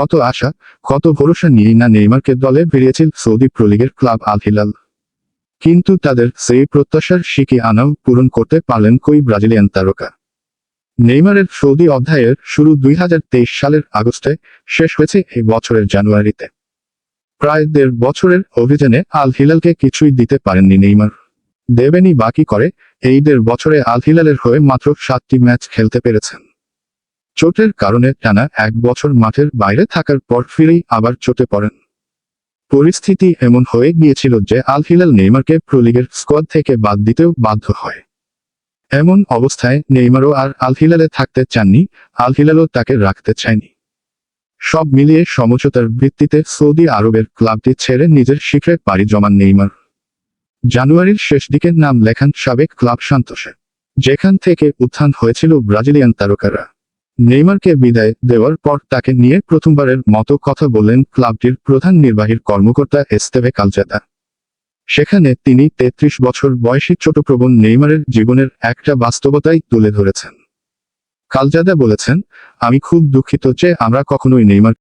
কত আশা, কত ভরসা নিয়েই না নেইমারকে দলে বেরিয়েছিল সৌদি প্রলিগের ক্লাব আল হিলাল কিন্তু তাদের সেই প্রত্যাশার শিকি আনাও পূরণ করতে পারলেন কই ব্রাজিলিয়ান তারকা। নেইমারের সৌদি অধ্যায়ের শুরু দুই হাজার তেইশ সালের আগস্টে শেষ হয়েছে এই বছরের জানুয়ারিতে। প্রায় দেড় বছরের অভিযানে আল হিলালকে কিছুই দিতে পারেননি নেইমার। দেবেনি বাকি করে, এই দেড় বছরে আল হিলালের হয়ে মাত্র সাতটি ম্যাচ খেলতে পেরেছেন। চোটের কারণে টানা এক বছর মাঠের বাইরে থাকার পর ফিরেই আবার চোটে পড়েন। পরিস্থিতি এমন হয়ে গিয়েছিল যে আল হিলাল নেইমারকে প্রলিগের স্কোয়াড থেকে বাদ দিতেও বাধ্য হয়। এমন অবস্থায় নেইমারও আর আল হিলালে থাকতে চাননি আল হিলালও তাকে রাখতে চায়নি। সব মিলিয়ে সমঝোতার ভিত্তিতে সৌদি আরবের ক্লাবটি ছেড়ে নিজের শিখরে পাড়ি জমান নেইমার। জানুয়ারির শেষ দিকের নাম লেখান সাবেক ক্লাব সান্তোষে যেখান থেকে উত্থান হয়েছিল ব্রাজিলিয়ান তারকারা। নেইমারকে বিদায় দেওয়ার পর তাকে নিয়ে প্রথমবারের মতো কথা বললেন ক্লাবটির প্রধান নির্বাহীর কর্মকর্তা এস্তেভে কালজাদা। সেখানে তিনি তেত্রিশ বছর বয়সী ছোটপ্রবণ নেইমারের জীবনের একটা বাস্তবতাই তুলে ধরেছেন। কালজাদা বলেছেন, আমি খুব দুঃখিত যে আমরা কখনোই নেইমার